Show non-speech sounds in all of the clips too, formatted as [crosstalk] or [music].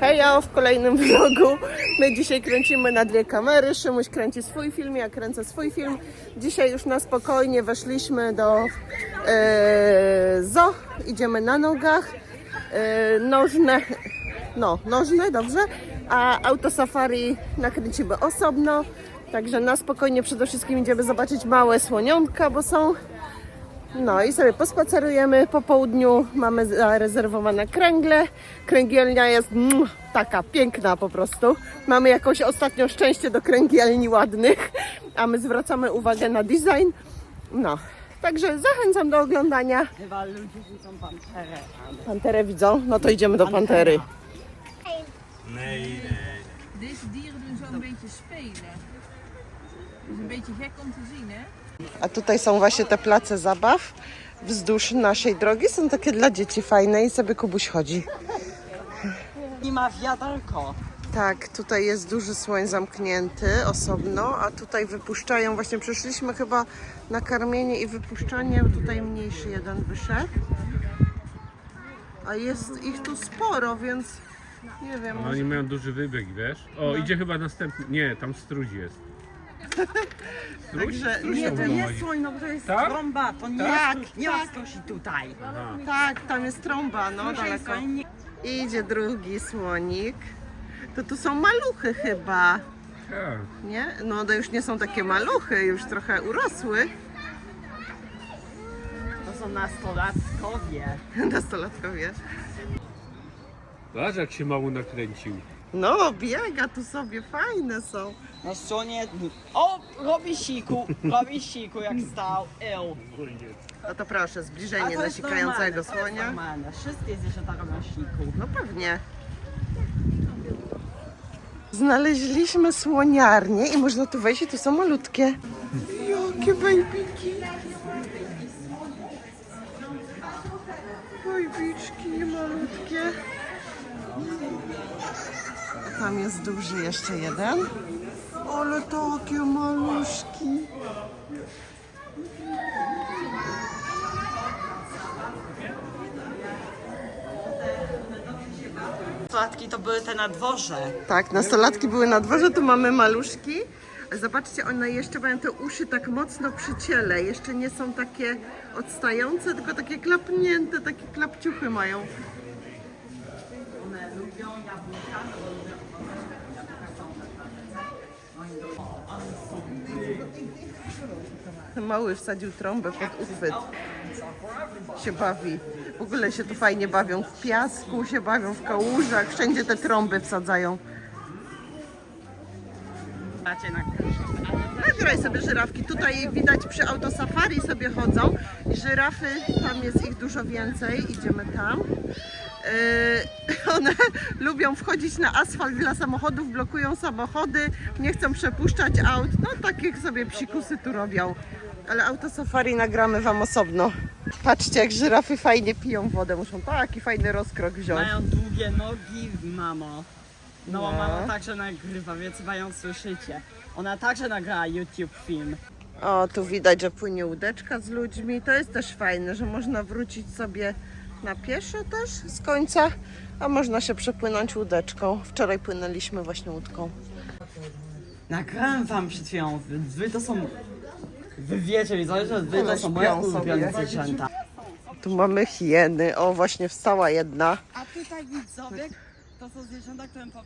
Hejo, w kolejnym vlogu. My dzisiaj kręcimy na dwie kamery. Szymuś kręci swój film, ja kręcę swój film. Dzisiaj już na spokojnie weszliśmy do e, zoo. Idziemy na nogach. E, nożne, no, nożne, dobrze. A autosafari nakręcimy osobno. Także na spokojnie przede wszystkim idziemy zobaczyć małe słoniątka, bo są no i sobie pospacerujemy po południu. Mamy zarezerwowane kręgle. Kręgielnia jest mm, taka piękna po prostu. Mamy jakoś ostatnio szczęście do kręgielni ładnych, a my zwracamy uwagę na design. No, także zachęcam do oglądania. Chyba ludzie widzą panterę. ale- Panterę widzą? No to idziemy do pantery. Nee, nee. Deze dieren doen zo een beetje spelen. Het is een beetje gek om te zien, hè? A tutaj są właśnie te place zabaw wzdłuż naszej drogi. Są takie dla dzieci fajne i sobie Kubuś chodzi. Nie ma wiaderko. Tak, tutaj jest duży słoń zamknięty osobno, a tutaj wypuszczają, właśnie przyszliśmy chyba na karmienie i wypuszczanie, tutaj mniejszy jeden wyszedł. A jest ich tu sporo, więc nie wiem, Oni mają duży wybieg, wiesz? O, idzie chyba następny. Nie, tam struś jest. Także nie To nie chodzi. słoń, no bo to jest Tak? trąba. To nie Tak, jest nie ma tak. tutaj. Aha. tak, tam jest trąba, no daleko. jest nie- Idzie drugi słonik. To tu są maluchy chyba, Tak. nie? No to już nie są takie maluchy, już trochę urosły. To są nastolatkowie. [laughs] Nastolatkowie. Zobacz jak się mało nakręcił. No, biega tu sobie, fajne są. Na stronie... O, robi siku. Robi siku jak stał. Eł. No to proszę, zbliżenie do sikającego słonia. normalne. Wszystkie zwierzęta robią siku. No pewnie. Znaleźliśmy słoniarnię i można tu wejść i tu są malutkie. Jakie bajbiki. Bajbiczki malutkie. Tam jest duży jeszcze jeden. Ale takie maluszki. Nastolatki to były te na dworze. Tak, nastolatki były na dworze, tu mamy maluszki. Zobaczcie, one jeszcze mają te uszy tak mocno przy ciele. Jeszcze nie są takie odstające, tylko takie klapnięte, takie klapciuchy mają. One lubią jabłka. Mały wsadził trąbę pod uchwyt. Się bawi. W ogóle się tu fajnie bawią w piasku, się bawią w kałużach. Wszędzie te trąby wsadzają. Nagraj sobie żyrawki. Tutaj widać przy autosafari sobie chodzą. I żyrafy, tam jest ich dużo więcej. Idziemy tam. Yy, [laughs] one lubią wchodzić na asfalt dla samochodów, blokują samochody, nie chcą przepuszczać aut. No takie sobie psikusy tu robią. Ale autosafari nagramy wam osobno. Patrzcie, jak żyrafy fajnie piją wodę. Muszą taki fajny rozkrok wziąć. Mają długie nogi, mamo. No, No. mama także nagrywa, więc chyba ją słyszycie. Ona także nagrała YouTube film. O, tu widać, że płynie łódeczka z ludźmi. To jest też fajne, że można wrócić sobie na pieszo też z końca, a można się przepłynąć łódeczką. Wczoraj płynęliśmy właśnie łódką. Nagrałem wam przed chwilą, wy to są... Wy wiecie, widzowie, że wy to są moje śpią ulubione sobie. zwierzęta. Tu mamy hieny. O, właśnie wstała jedna. A tutaj widzowie, to są zwierzęta, które po,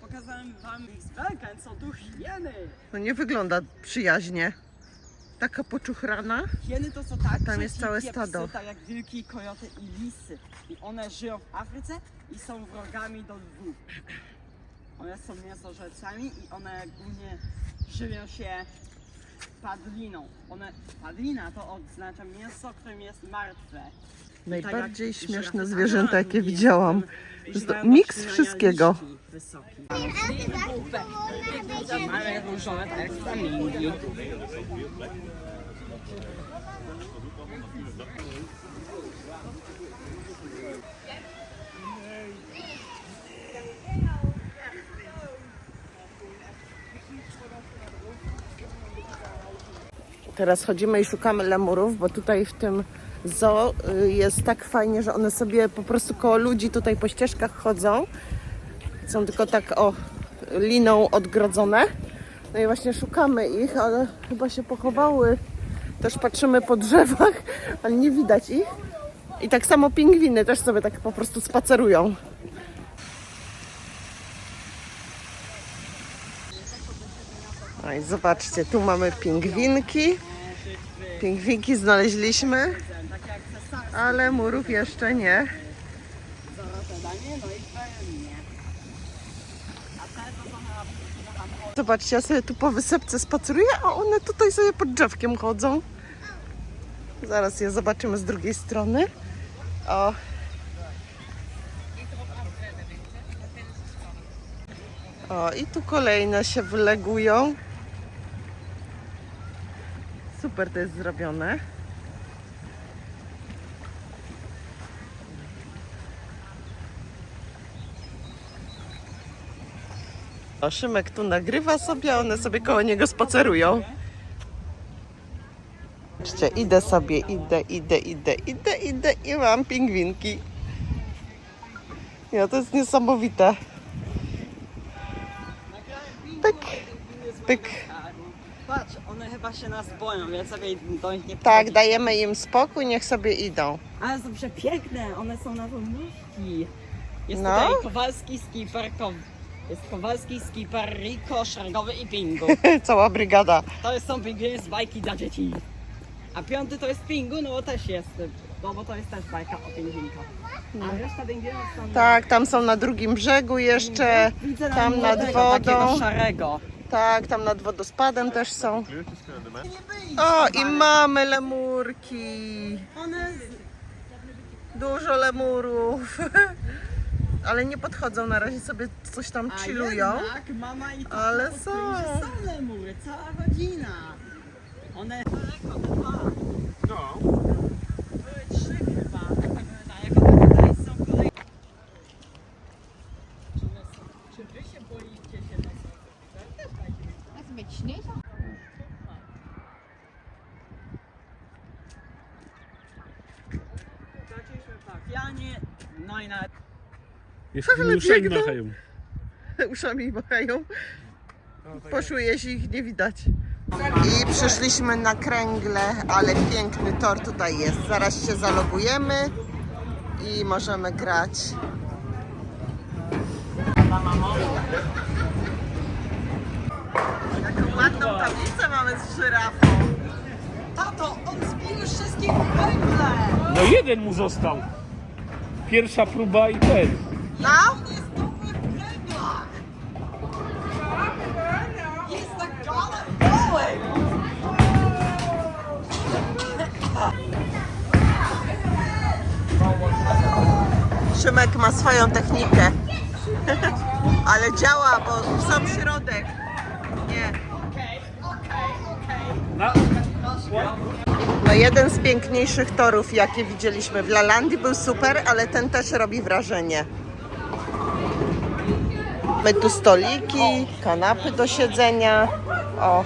pokazałem wam ich z są tu hieny. No nie wygląda przyjaźnie. Taka poczuchrana. Hieny to są tak Tam jest całe psy, stado. tak jak wilki, kojoty i lisy. I one żyją w Afryce i są wrogami do lwów. One są mięsożercami i one głównie żywią się padliną. One, padlina to oznacza mięso, którym jest martwe. Najbardziej Tak jak śmieszne żyrafy. zwierzęta, jakie widziałam. To miks wszystkiego. tak jak flamingi. Teraz chodzimy i szukamy lemurów, bo tutaj w tym zoo y, jest tak fajnie, że one sobie po prostu koło ludzi tutaj po ścieżkach chodzą. są tylko tak o liną odgrodzone. No i właśnie szukamy ich, ale chyba się pochowały. Też patrzymy po drzewach, ale nie widać ich. I tak samo pingwiny też sobie tak po prostu spacerują. Zobaczcie, tu mamy pingwinki. Pingwinki znaleźliśmy, ale murów jeszcze nie. Zobaczcie, ja sobie tu po wysepce spaceruję, a one tutaj sobie pod drzewkiem chodzą. Zaraz je zobaczymy z drugiej strony. O. O, i tu kolejne się wylegują. Super to jest zrobione. O, Szymek tu nagrywa sobie, a one sobie koło niego spacerują. Zobaczcie, idę sobie, idę, idę, idę, idę, idę i mam pingwinki. Ja, to jest niesamowite. Pyk, pyk. Chyba się nas boją, więc sobie do nich nie Tak, dajemy im spokój, niech sobie idą. Ale są przepiękne, one są na wymówki. Jest No. tutaj Kowalski, skipper, Kow... jest Kowalski, skipper, Rico, Szergowy i Pingu. [laughs] Cała brygada. To są pingwiny z bajki dla dzieci. A piąty to jest Pingu, no bo też jest, no bo to jest też bajka o pingwinkach. A reszta pingwinów są... Tak, tam są na drugim brzegu jeszcze. Widzę tam nad młodego, wodą. Takiego szarego. Tak, tam nad wodospadem też są. O, i mamy lemurki. Dużo lemurów. [laughs] Ale nie podchodzą na razie sobie coś tam chillują. jednak mama i tata Ale są. że są lemury, cała rodzina. One... Daleko, dwa. No. Były trzy chyba. Tak, jak one tutaj są kolejne. Czy, one są, czy wy się boicie się na sobie? Też tak Dat is een beetje sneeuw. Zaczęliśmy parafianie, no i na... Ale uszami biegną. machają. [laughs] Uszami machają. Poszły jeść ich nie widać. I przyszliśmy na kręgle, ale piękny tor tutaj jest. Zaraz się zalogujemy i możemy grać. Jaką ładną tablicę mamy z żyrafą. Tato, on zbił już wszystkie węgle! No jeden mu został. Pierwsza próba i ten. No? w going! Szymek ma swoją technikę. [laughs] Ale działa, bo sam środek. Nie. No jeden z piękniejszych torów, jakie widzieliśmy w Lalandii, był super, ale ten też robi wrażenie. My tu stoliki, kanapy do siedzenia. O.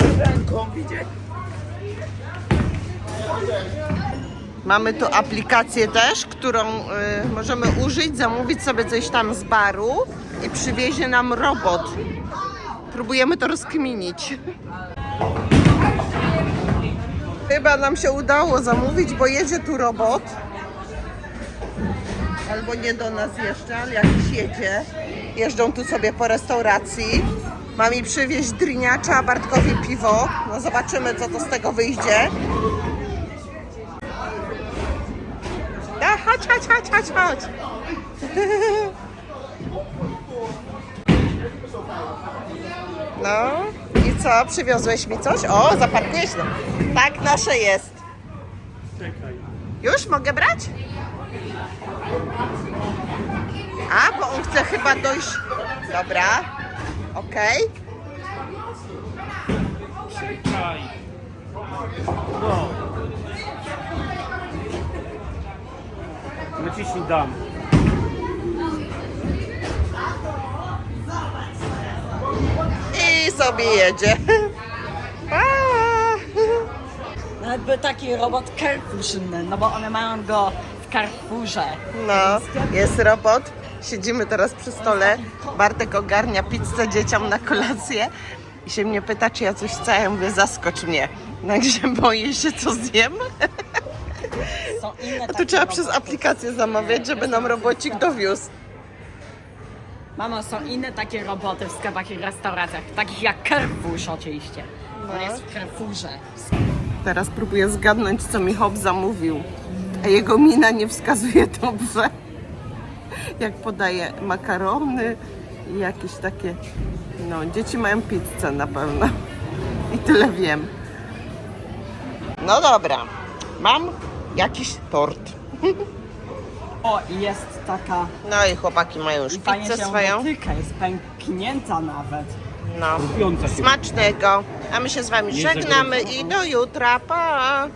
Mamy tu aplikację też, którą y, możemy użyć, zamówić sobie coś tam z baru i przywiezie nam robot. Próbujemy to rozkminić. Chyba nam się udało zamówić, bo jedzie tu robot. Albo nie do nas jeszcze, ale jakiś jedzie. Jeżdżą tu sobie po restauracji. Ma mi przywieźć driniacza, Bartkowi piwo. No zobaczymy, co to z tego wyjdzie. A, chodź, chodź, chodź, chodź, chodź. [laughs] No i co? Przywiozłeś mi coś? O, zaparkujesz to. Tak, nasze jest. Już mogę brać? A, bo on chce chyba dojść. Dobra. Okej. Czekaj. No. Naciśnij dam. I sobie jedzie. Pa. Nawet by taki robot Carrefourny, no bo one mają go w Carrefourze. No, jest robot. Siedzimy teraz przy stole. Bartek ogarnia pizzę dzieciom na kolację i się mnie pyta, czy ja coś chcę. Ja mówię, zaskocz mnie. Także [laughs] boję się, co zjem. A tu trzeba przez aplikację zamawiać, żeby nam robocik dowiózł. Mamo, są inne takie roboty w sklepach i restauracjach, takich jak Carrefour oczywiście. On jest w Carrefourze. Teraz próbuję zgadnąć, co mi Hop zamówił. A jego mina nie wskazuje dobrze. Jak podaje makarony i jakieś takie... No, dzieci mają pizzę na pewno. I tyle wiem. No dobra. Mam jakiś tort. O, i jest taka... No i chłopaki mają już I fajnie pizzę się swoją. dotyka, jest pęknięta nawet. No. Się. Smacznego. A my się z wami Nie żegnamy i do jutra. Pa!